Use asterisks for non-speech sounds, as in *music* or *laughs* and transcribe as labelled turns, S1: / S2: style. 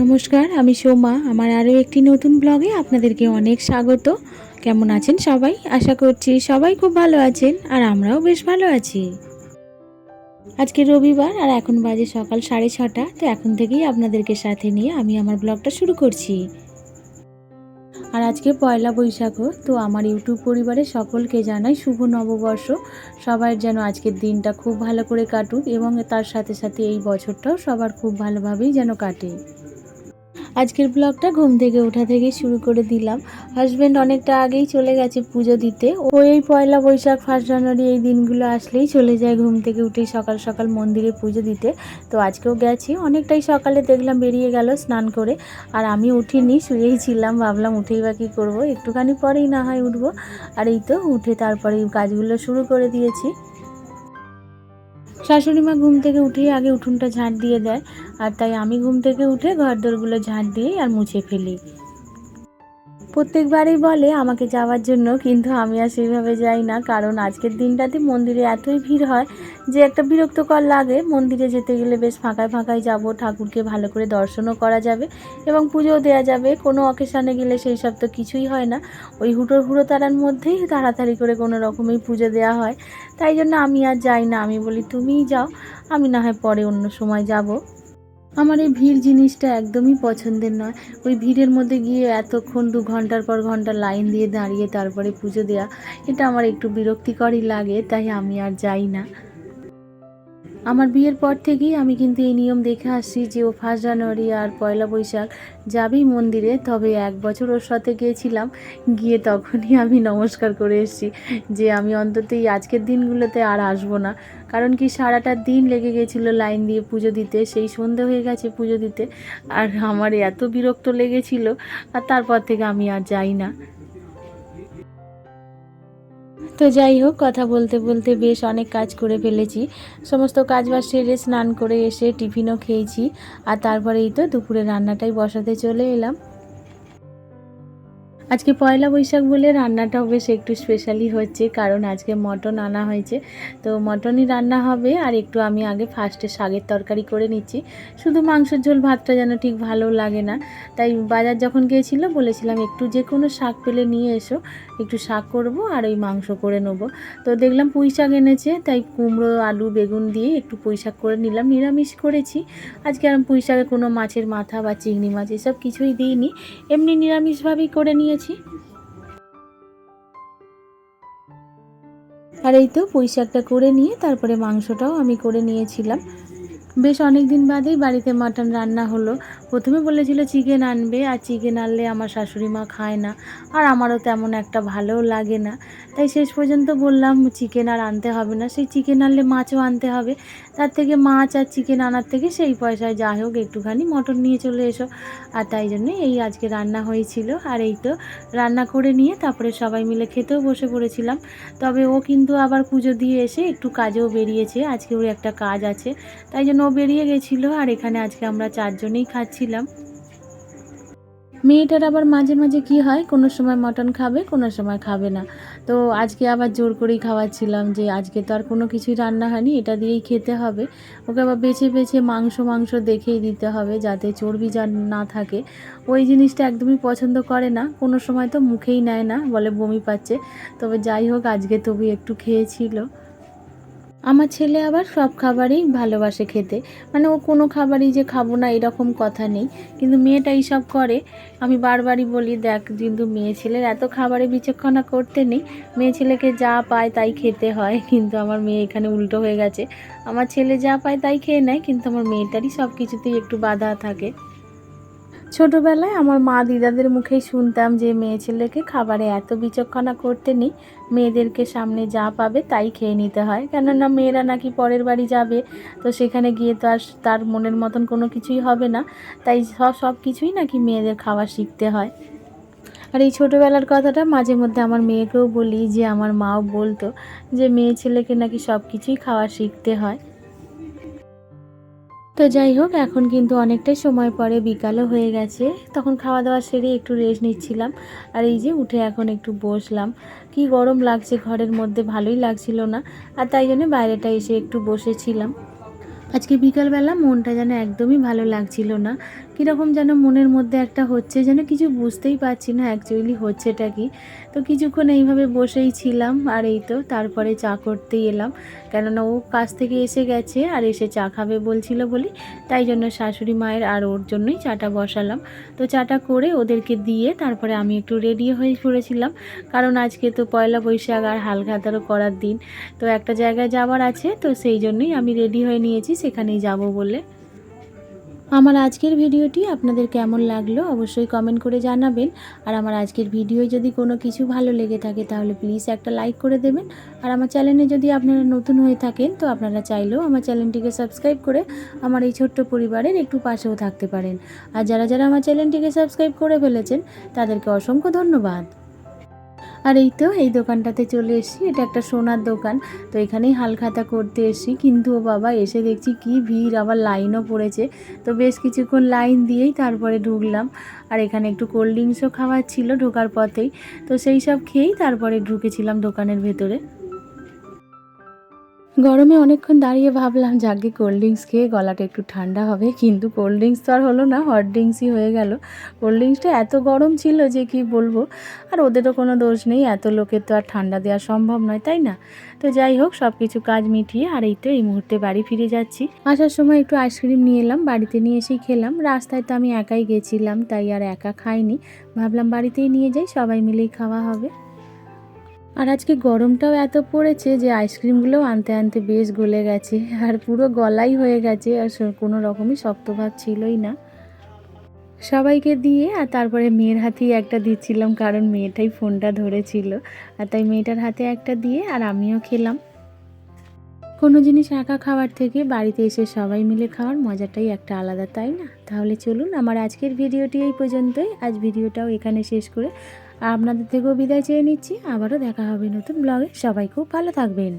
S1: নমস্কার, আমি সোমা। আমার আরও একটি নতুন ব্লগে আপনাদেরকে অনেক স্বাগত। কেমন আছেন সবাই? আশা করছি সবাই খুব ভালো আছেন আর আমরাও বেশ ভালো আছি। আজকে রবিবার আর এখন বাজে সকাল সাড়ে ছটা, তো এখন থেকেই আপনাদেরকে সাথে নিয়ে আমি আমার ব্লগটা শুরু করছি। আর আজকে পয়লা বৈশাখও তো আমার ইউটিউব পরিবারের সকলকে জানাই শুভ নববর্ষ। সবার যেন আজকের দিনটা খুব ভালো করে কাটুক এবং তার সাথে সাথে এই বছরটাও সবার খুব ভালোভাবেই যেন কাটে। আজকের ব্লগটা ঘুম থেকে ওঠা থেকে শুরু করে দিলাম। হাজব্যান্ড অনেকটা আগেই চলে গেছে পুজো দিতে। ও এই পয়লা বৈশাখ ফার্স্ট জানুয়ারি এই দিনগুলো আসলেই চলে যায় ঘুম থেকে উঠেই সকাল সকাল মন্দিরে পুজো দিতে। তো আজকেও গেছি। অনেকটাই সকালে দেখলাম বেরিয়ে গেল স্নান করে। আর আমি উঠিনি, শুয়েই ছিলাম। ভাবলাম উঠেই বা কী করব? একটুখানি পরেই না হয় উঠবো। আর এই তো উঠে তারপরে কাজগুলো শুরু করে দিয়েছি। শাশুড়ি মা ঘুম থেকে উঠেই আগে উঠোনটা ঝাঁট দিয়ে দেয়, আর তাই আমি ঘুম থেকে উঠে ঘর দোরগুলো ঝাঁট দিয়েই আর মুছে ফেলি। প্রত্যেকবারই বলে আমাকে যাওয়ার জন্য, কিন্তু আমি আর সেইভাবে যাই না, কারণ আজকের দিনটাতে মন্দিরে এতই ভিড় হয় যে একটা বিরক্তকর লাগে। মন্দিরে যেতে গেলে বেশ ফাঁকায় ফাঁকায় যাব, ঠাকুরকে ভালো করে দর্শনও করা যাবে এবং পুজোও দেওয়া যাবে। কোনো অকেশানে গেলে সেই সব তো কিছুই হয় না। ওই হুটোর হুড়ো তারার মধ্যেই তাড়াতাড়ি করে কোনো রকমেই পুজো দেওয়া হয়। তাই জন্য আমি আর যাই না। আমি বলি, তুমিই যাও। আমি না হয় পরে অন্য সময় যাব। আমার এই ভিড় জিনিসটা একদমই পছন্দের নয়। ওই ভিড়ের মধ্যে গিয়ে এতক্ষণ দু ঘণ্টার পর ঘণ্টা লাইন দিয়ে দাঁড়িয়ে তারপরে পুজো দেওয়া এটা আমার একটু বিরক্তিকরই লাগে, তাই আমি আর যাই না। আমার বিয়ের পর থেকেই আমি কিন্তু এই নিয়ম দেখে আসছি যে ও ফার্স্ট জানুয়ারি আর পয়লা বৈশাখ যাবেই মন্দিরে। তবে এক বছর ওর সাথে গিয়েছিলাম, গিয়ে তখনই আমি নমস্কার করে এসেছি যে আমি অন্তত এই আজকের দিনগুলোতে আর আসব না। কারণ কি সারাটা দিন লেগে গেছিল লাইন দিয়ে পুজো দিতে, সেই সন্ধে হয়ে গেছে পুজো দিতে। আর আমার এত বিরক্ত লেগেছিল, আর তারপর থেকে আমি আর যাই না। তো যাই হোক, কথা বলতে বলতে বেশ অনেক কাজ করে ফেলেছি। সমস্ত কাজ বাজ সেরে স্নান করে এসে টিফিনও খেয়েছি। আর তারপরেই তো দুপুরে রান্নাটাই বসাতে চলে এলাম। আজকে পয়লা বৈশাখ বলে রান্নাটাও বেশ একটু স্পেশালি হচ্ছে কারণ আজকে মটন আনা হয়েছে। তো মটনই রান্না হবে, আর একটু আমি আগে ফার্স্টে শাকের তরকারি করে নিচ্ছি। শুধু মাংসের ঝোল, ভাতটা যেন ঠিক ভালো লাগে না। তাই বাজার যখন গিয়েছিল, বলেছিলাম একটু যে কোনো শাক পেলে নিয়ে এসো। একটু শাক করব আর ওই মাংস করে নেব। তো দেখলাম পুঁই শাক এনেছে, তাই কুমড়ো, আলু, বেগুন দিয়ে একটু পুঁই শাক করে নিলাম। নিরামিষ করেছি। আজকে আর পুঁই শাকে কোনো মাছের মাথা বা চিংড়ি মাছ এসব কিছুই দিইনি। এমনি নিরামিষভাবেই করে নিয়েছি। আর এই তো পুঁই শাকটা করে নিয়ে তারপরে মাংসটাও আমি করে নিয়েছিলাম। বেশ অনেক দিন বাদেই বাড়িতে মাটন রান্না হলো। প্রথমে বলেছিল চিকেন আনবে, আর চিকেন আনলে আমার শাশুড়ি মা খায় না, আর আমারও তেমন একটা ভালোও লাগে না। তাই শেষ পর্যন্ত বললাম, চিকেন আর আনতে হবে না। সেই চিকেন আনলে মাছও আনতে হবে। তার থেকে মাছ আর চিকেন আনার থেকে সেই পয়সায় যা হোক, একটুখানি মটন নিয়ে চলে এসো। আর তাই জন্য এই আজকে রান্না হয়েছিল। আর এই তো রান্না করে নিয়ে তারপরে সবাই মিলে খেতেও বসে পড়েছিলাম। তবে ও কিন্তু আবার পুজো দিয়ে এসে একটু কাজেও বেরিয়েছে। আজকে ওর একটা কাজ আছে। তাই জন্য ও বেরিয়ে গেছিল। আর এখানে আজকে আমরা চারজনেই খাচ্ছিলাম। মেয়েটার আবার মাঝে মাঝে কি হয়? কোনো সময় মটন খাবে, কোনো সময় খাবে না। তো আজকে আবার জোর করেই খাওয়াচ্ছিলাম যে আজকে তো আর কোনো কিছুই রান্না হয়নি, এটা দিয়েই খেতে হবে। ওকে আবার বেছে বেছে মাংস মাংস দেখেই দিতে হবে যাতে চর্বি যা না থাকে। ওই জিনিসটা একদমই পছন্দ করে না, কোনো সময় তো মুখেই নেয় না, বলে বমি পাচ্ছে। তবে যাই হোক, আজকে তবু একটু খেয়েছিল। আমার ছেলে আবার সব খাবারই ভালোবাসে খেতে। মানে ও কোনো খাবারই যে খাব না এরকম কথা নেই। কিন্তু মেয়েটা এইসব করে। আমি বারবারই বলি, দেখ, কিন্তু মেয়ে ছেলের এত খাবারে বিচক্ষণা করতে নেই। মেয়ে ছেলেকে যা পায় তাই খেতে হয়। *laughs* কিন্তু আমার মেয়ে এখানে উল্টো হয়ে গেছে। আমার ছেলে যা পায় তাই খেয়ে নেয়, কিন্তু আমার মেয়েটারই সব কিছুতেই একটু বাধা থাকে। ছোটোবেলায় আমার মা দিদাদের মুখেই শুনতাম যে মেয়ে ছেলেকে খাবারে এত বিচক্ষণা করতে নেই, মেয়েদেরকে সামনে যা পাবে তাই খেয়ে নিতে হয়। কেননা মেয়েরা নাকি পরের বাড়ি যাবে, তো সেখানে গিয়ে তো আর তার মনের মতন কোনো কিছুই হবে না। তাই সব সব কিছুই নাকি মেয়েদের খাওয়া শিখতে হয়। আর এই ছোটোবেলার কথাটা মাঝে মধ্যে আমার মেয়েকেও বলি যে আমার মাও বলতো যে মেয়ে ছেলেকে নাকি সব কিছুই খাওয়া শিখতে হয়। তো যাই হোক, এখন কিন্তু অনেকটাই সময় পরে, বিকালও হয়ে গেছে। তখন খাওয়া দাওয়া সেরে একটু রেস্ট নিচ্ছিলাম। আর এই যে উঠে এখন একটু বসলাম। কি গরম লাগছে ঘরের মধ্যে, ভালোই লাগছিল না। আর তাই জন্য বাইরেটা এসে একটু বসেছিলাম। আজকে বিকালবেলা মনটা যেন একদমই ভালো লাগছিল না। কীরকম যেন মনের মধ্যে একটা হচ্ছে, যেন কিছু বুঝতেই পারছি না অ্যাকচুয়ালি হচ্ছেটা কি। তো কিছুক্ষণ এইভাবে বসেই ছিলাম আর এই তো তারপরে চা করতেই এলাম। কেননা ও কাজ থেকে এসে গেছে আর এসে চা খাবে বলছিল বলি, তাই জন্য শাশুড়ি মায়ের আর ওর জন্যই চাটা বসালাম। তো চাটা করে ওদেরকে দিয়ে তারপরে আমি একটু রেডি হয়ে পড়েছিলাম। কারণ আজকে তো পয়লা বৈশাখ আর হালখাতারও করার দিন। তো একটা জায়গায় যাওয়ার আছে, তো সেই জন্যই আমি রেডি হয়ে নিয়েছি, সেখানেই যাব বলে। আমার আজকের ভিডিওটি আপনাদের কেমন লাগল অবশ্যই কমেন্ট করে জানাবেন। আর আমার আজকের ভিডিও যদি কোনো কিছু ভালো লেগে থাকে তাহলে প্লিজ একটা লাইক করে দেবেন। আর আমার চ্যানেলে যদি আপনারা নতুন হয়ে থাকেন তো আপনারা চাইলেও আমার চ্যানেলটিকে সাবস্ক্রাইব করে আমার এই ছোট্ট পরিবারের একটু পাশেও থাকতে পারেন। আর যারা যারা আমার চ্যানেলটিকে সাবস্ক্রাইব করে ফেলেছেন তাদেরকে অসংখ্য ধন্যবাদ। আর এই তো, এই দোকানটাতে চলে এসেছি। এটা একটা সোনার দোকান। তো এখানেই হালখাতা করতে এসেছি। কিন্তু ও বাবা, এসে দেখছি কি ভিড়, আবার লাইনও পড়েছে। তো বেশ কিছুক্ষণ লাইন দিয়েই তারপরে ঢুকলাম। আর এখানে একটু কোল্ড ড্রিঙ্কসও খাওয়ার ছিল ঢোকার পথেই। তো সেই সব খেয়েই তারপরে ঢুকেছিলাম দোকানের ভেতরে। গরমে অনেকক্ষণ দাঁড়িয়ে ভাবলাম যাকে কোল্ড ড্রিঙ্কস খেয়ে গলাটা একটু ঠান্ডা হবে। কিন্তু কোল্ড ড্রিঙ্কস তো আর হলো না হট ড্রিঙ্কসই হয়ে গেল। কোল্ড ড্রিঙ্কসটা এত গরম ছিল যে কি বলব? আর ওদেরও কোনো দোষ নেই, এত লোকের তো আর ঠান্ডা দেওয়া সম্ভব নয়, তাই না? তো যাই হোক সব কিছু কাজ মিটিয়ে আর এই তো এই মুহূর্তে বাড়ি ফিরে যাচ্ছি। আসার সময় একটু আইসক্রিম নিয়ে এলাম, বাড়িতে নিয়ে এসেই খেলাম। রাস্তায় তো আমি একাই গেছিলাম, তাই আর একা খাইনি। ভাবলাম বাড়িতেই নিয়ে যাই, সবাই মিলেই খাওয়া হবে। আর আজকে গরমটাও এত পড়েছে যে আইসক্রিমগুলো আনতে আনতে বেশ গলে গেছে, আর পুরো গলাই হয়ে গেছে, আর কোনো রকমই শক্ত ভাব ছিলই না। সবাইকে দিয়ে, আর তারপরে মেয়ের হাতেই একটা দিচ্ছিলাম, কারণ মেয়েটাই ফোনটা ধরেছিল। আর তাই মেয়েটার হাতে একটা দিয়ে, আর আমিও খেলাম। কোনো জিনিস একা খাওয়ার থেকে বাড়িতে এসে সবাই মিলে খাওয়ার মজাটাই একটা আলাদা, তাই না? তাহলে চলুন, আমার আজকের ভিডিওটি এই পর্যন্তই। আজ ভিডিওটাও এখানে শেষ করে আপনাদের থেকেও বিদায় চেয়ে নিচ্ছি। আবারও দেখা হবে নতুন ব্লগে সবাই খুব ভালো থাকবেন।